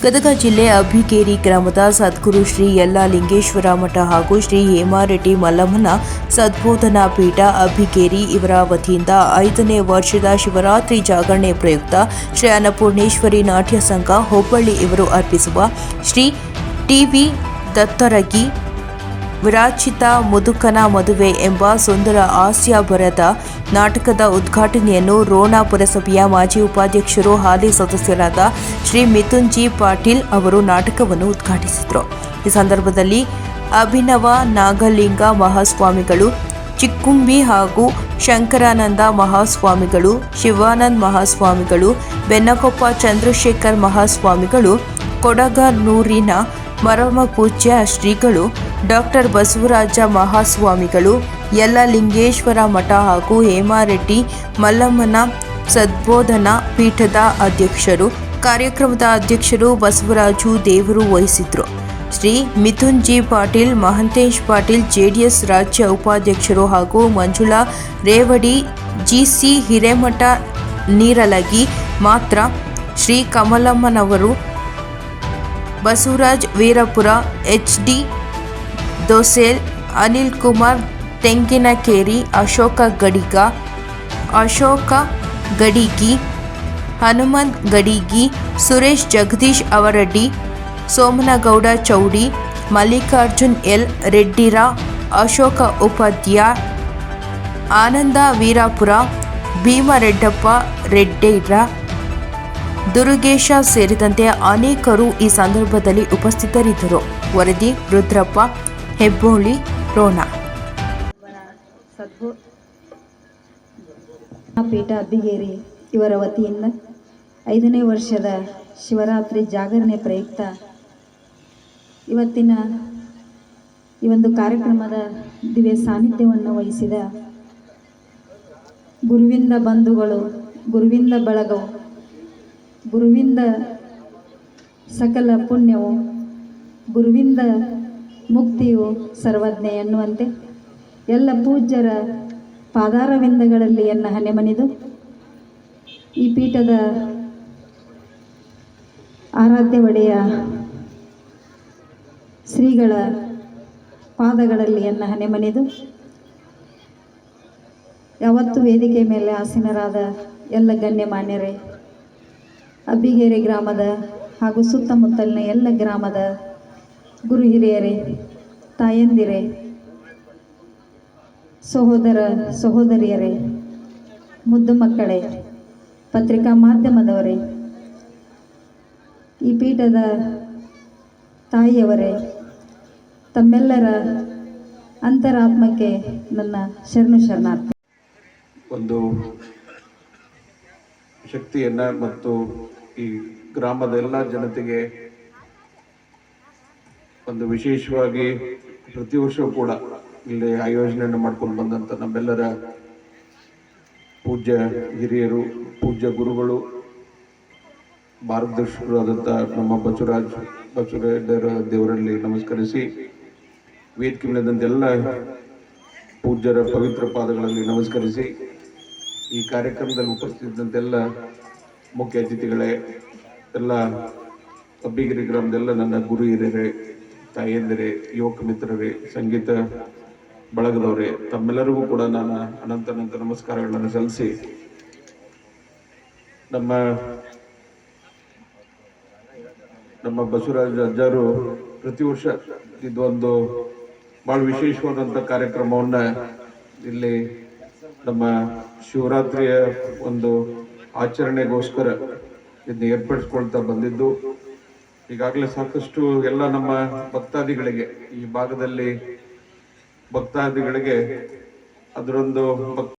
ಗದಗ ಜಿಲ್ಲೆ ಅಭಿಕೇರಿ ಗ್ರಾಮದ ಸದ್ಗುರು ಶ್ರೀ ಯಲ್ಲಾ ಲಿಂಗೇಶ್ವರ ಮಠ ಹಾಗೂ ಶ್ರೀ ಹೇಮಾರೆಡ್ಡಿ ಮಲ್ಲಮ್ಮನ ಸದ್ಬೋಧನಾ ಪೀಠ ಅಭಿಕೇರಿ ಇವರ ವತಿಯಿಂದ ಐದನೇ ವರ್ಷದ ಶಿವರಾತ್ರಿ ಜಾಗರಣೆ ಪ್ರಯುಕ್ತ ಶ್ರೀ ಅನ್ನಪೂರ್ಣೇಶ್ವರಿ ನಾಟ್ಯ ಸಂಘ ಹೋಬಳ್ಳಿ ಇವರು ಅರ್ಪಿಸುವ ಶ್ರೀ ಟಿವಿ ದತ್ತರಗಿ ವಿರಾಚಿತ ಮುದುಕನ ಮದುವೆ ಎಂಬ ಸುಂದರ ಹಾಸ್ಯ ಬರದ ನಾಟಕದ ಉದ್ಘಾಟನೆಯನ್ನು ರೋಣ ಪುರಸಭೆಯ ಮಾಜಿ ಉಪಾಧ್ಯಕ್ಷರು ಹಾಲಿ ಸದಸ್ಯರಾದ ಶ್ರೀ ಮಿಥುನ್ ಜಿ ಪಾಟೀಲ್ ಅವರು ನಾಟಕವನ್ನು ಉದ್ಘಾಟಿಸಿದರು. ಈ ಸಂದರ್ಭದಲ್ಲಿ ಅಭಿನವ ನಾಗಲಿಂಗ ಮಹಾಸ್ವಾಮಿಗಳು, ಚಿಕ್ಕುಂಬಿ ಹಾಗೂ ಶಂಕರಾನಂದ ಮಹಾಸ್ವಾಮಿಗಳು, ಶಿವಾನಂದ್ ಮಹಾಸ್ವಾಮಿಗಳು, ಬೆನ್ನಕೊಪ್ಪ ಚಂದ್ರಶೇಖರ್ ಮಹಾಸ್ವಾಮಿಗಳು, ಕೊಡಗನೂರಿನ ಮರಮ ಪೂಜ್ಯ ಶ್ರೀಗಳು ಡಾಕ್ಟರ್ ಬಸವರಾಜ ಮಹಾಸ್ವಾಮಿಗಳು ಎಲ್ಲ ಲಿಂಗೇಶ್ವರ ಮಠ ಹಾಗೂ ಹೇಮಾರೆಡ್ಡಿ ಮಲ್ಲಮ್ಮನ ಸದ್ಬೋಧನಾ ಪೀಠದ ಅಧ್ಯಕ್ಷರು, ಕಾರ್ಯಕ್ರಮದ ಅಧ್ಯಕ್ಷರು ಬಸವರಾಜು ದೇವರು ವಹಿಸಿದ್ರು. ಶ್ರೀ ಮಿಥುನ್ ಜಿ ಪಾಟೀಲ್, ಮಹಂತೇಶ್ ಪಾಟೀಲ್, ಜೆಡಿಎಸ್ ರಾಜ್ಯ ಉಪಾಧ್ಯಕ್ಷರು ಹಾಗೂ ಮಂಜುಳಾ ರೇವಡಿ, ಜಿಸಿ ಹಿರೇಮಠ ನೀರಲಗಿ ಮಾತ್ರ ಶ್ರೀ ಕಮಲಮ್ಮನವರು, ಬಸವರಾಜ್ ವೀರಪುರ, ಎಚ್. ಡಿ. ದೋಸೇಲ್ ಅನಿಲ್ ಕುಮಾರ್, ತೆಂಗಿನಕೇರಿ, ಅಶೋಕ ಗಡಿಗ, ಅಶೋಕ ಗಡಿಗಿ, ಹನುಮಂತ್ ಗಡಿಗಿ, ಸುರೇಶ್ ಜಗದೀಶ್ ಅವರಡ್ಡಿ ಸೋಮನಗೌಡ ಚೌಡಿ, ಮಲ್ಲಿಕಾರ್ಜುನ್ ಎಲ್ ರೆಡ್ಡಿರ, ಅಶೋಕ ಉಪಾಧ್ಯಾಯ, ಆನಂದ ವೀರಾಪುರ, ಭೀಮರೆಡ್ಡಪ್ಪ ರೆಡ್ಡಿರ, ದುರುಗೇಶ ಸೇರಿದಂತೆ ಅನೇಕರು ಈ ಸಂದರ್ಭದಲ್ಲಿ ಉಪಸ್ಥಿತರಿದ್ದರು. ವರದಿ ರುದ್ರಪ್ಪ ಹೆಬ್ಬೋಳಿ ರೋಣ. ಪೀಠ ಅಬ್ಬಿಗೇರಿ, ಇವರ ವತಿಯಿಂದ ಐದನೇ ವರ್ಷದ ಶಿವರಾತ್ರಿ ಜಾಗರಣೆ ಪ್ರಯುಕ್ತ ಇವತ್ತಿನ ಈ ಒಂದು ಕಾರ್ಯಕ್ರಮದ ದಿವ್ಯ ಸಾನ್ನಿಧ್ಯವನ್ನು ವಹಿಸಿದ ಗುರುವಿಂದ ಬಂಧುಗಳು, ಗುರುವಿಂದ ಬಳಗವು, ಗುರುವಿಂದ ಸಕಲ ಪುಣ್ಯವು, ಗುರುವಿಂದ ಮುಕ್ತಿಯು ಸರ್ವಜ್ಞೆ ಎನ್ನುವಂತೆ ಎಲ್ಲ ಪೂಜ್ಯರ ಪಾದಾರವಿಂದಗಳಲ್ಲಿ ಎನ್ನ ಹನೆಮನಿದು ಈ ಪೀಠದ ಆರಾಧ್ಯ ಒಡೆಯ ಶ್ರೀಗಳ ಪಾದಗಳಲ್ಲಿ ಎನ್ನ ಹನೆಮನಿದು ಯಾವತ್ತು ವೇದಿಕೆ ಮೇಲೆ ಆಸೀನರಾದ ಎಲ್ಲ ಗಣ್ಯಮಾನ್ಯರೇ, ಅಬ್ಬಿಗೇರಿ ಗ್ರಾಮದ ಹಾಗೂ ಸುತ್ತಮುತ್ತಲಿನ ಎಲ್ಲ ಗ್ರಾಮದ ಗುರು ಹಿರಿಯರೇ ತಾಯಂದಿರೇ, ಸಹೋದರ ಸಹೋದರಿಯರೇ, ಮುದ್ದು ಮಕ್ಕಳೇ, ಪತ್ರಿಕಾ ಮಾಧ್ಯಮದವರೇ, ಈ ಪೀಠದ ತಾಯಿಯವರೇ, ತಮ್ಮೆಲ್ಲರ ಅಂತರಾತ್ಮಕ್ಕೆ ನನ್ನ ಶರಣು ಶರಣಾರ್ಥಿ. ಒಂದು ಶಕ್ತಿಯನ್ನು ಮತ್ತು ಈ ಗ್ರಾಮದ ಎಲ್ಲ ಜನತೆಗೆ ಒಂದು ವಿಶೇಷವಾಗಿ ಪ್ರತಿ ವರ್ಷವೂ ಕೂಡ ಇಲ್ಲಿ ಆಯೋಜನೆಯನ್ನು ಮಾಡ್ಕೊಂಡು ಬಂದಂಥ ನಮ್ಮೆಲ್ಲರ ಪೂಜ್ಯ ಹಿರಿಯರು, ಪೂಜ್ಯ ಗುರುಗಳು ಮಾರ್ಗದರ್ಶಕರಾದಂಥ ನಮ್ಮ ಬಸವರಾಜ್ ಬಸವರಾಜರ ದೇವರಲ್ಲಿ ನಮಸ್ಕರಿಸಿ, ವೇದಿಕೆ ಮೇಲಿದ್ದಂಥ ಎಲ್ಲ ಪೂಜ್ಯರ ಪವಿತ್ರ ಪಾದಗಳಲ್ಲಿ ನಮಸ್ಕರಿಸಿ, ಈ ಕಾರ್ಯಕ್ರಮದಲ್ಲಿ ಉಪಸ್ಥಿತಿದ್ದಂತೆಲ್ಲ ಮುಖ್ಯ ಅತಿಥಿಗಳೇ, ಎಲ್ಲ ಅಬ್ಬಿಗಿರಿ ಗ್ರಾಮದೆಲ್ಲ ನನ್ನ ಗುರು ಹಿರಿಯರೇ ತಾಯಂದಿರೇ, ಯುವಕ ಮಿತ್ರರೇ, ಸಂಗೀತ ಬಳಗದವರೇ, ತಮ್ಮೆಲ್ಲರಿಗೂ ಕೂಡ ನಾನು ಅನಂತ ಅನಂತ ನಮಸ್ಕಾರಗಳನ್ನು ಸಲ್ಲಿಸಿ ನಮ್ಮ ನಮ್ಮ ಬಸವರಾಜ ಅಜ್ಜಾರು ಪ್ರತಿ ವರ್ಷ ಇದೊಂದು ಬಹಳ ವಿಶೇಷವಾದಂಥ ಕಾರ್ಯಕ್ರಮವನ್ನ ಇಲ್ಲಿ ನಮ್ಮ ಶಿವರಾತ್ರಿಯ ಒಂದು ಆಚರಣೆಗೋಸ್ಕರ ಇದನ್ನ ಏರ್ಪಡಿಸ್ಕೊಳ್ತಾ ಬಂದಿದ್ದು. ಈಗಾಗಲೇ ಸಾಕಷ್ಟು ಎಲ್ಲ ನಮ್ಮ ಭಕ್ತಾದಿಗಳಿಗೆ ಈ ಭಾಗದಲ್ಲಿ ಭಕ್ತಾದಿಗಳಿಗೆ ಅದರೊಂದು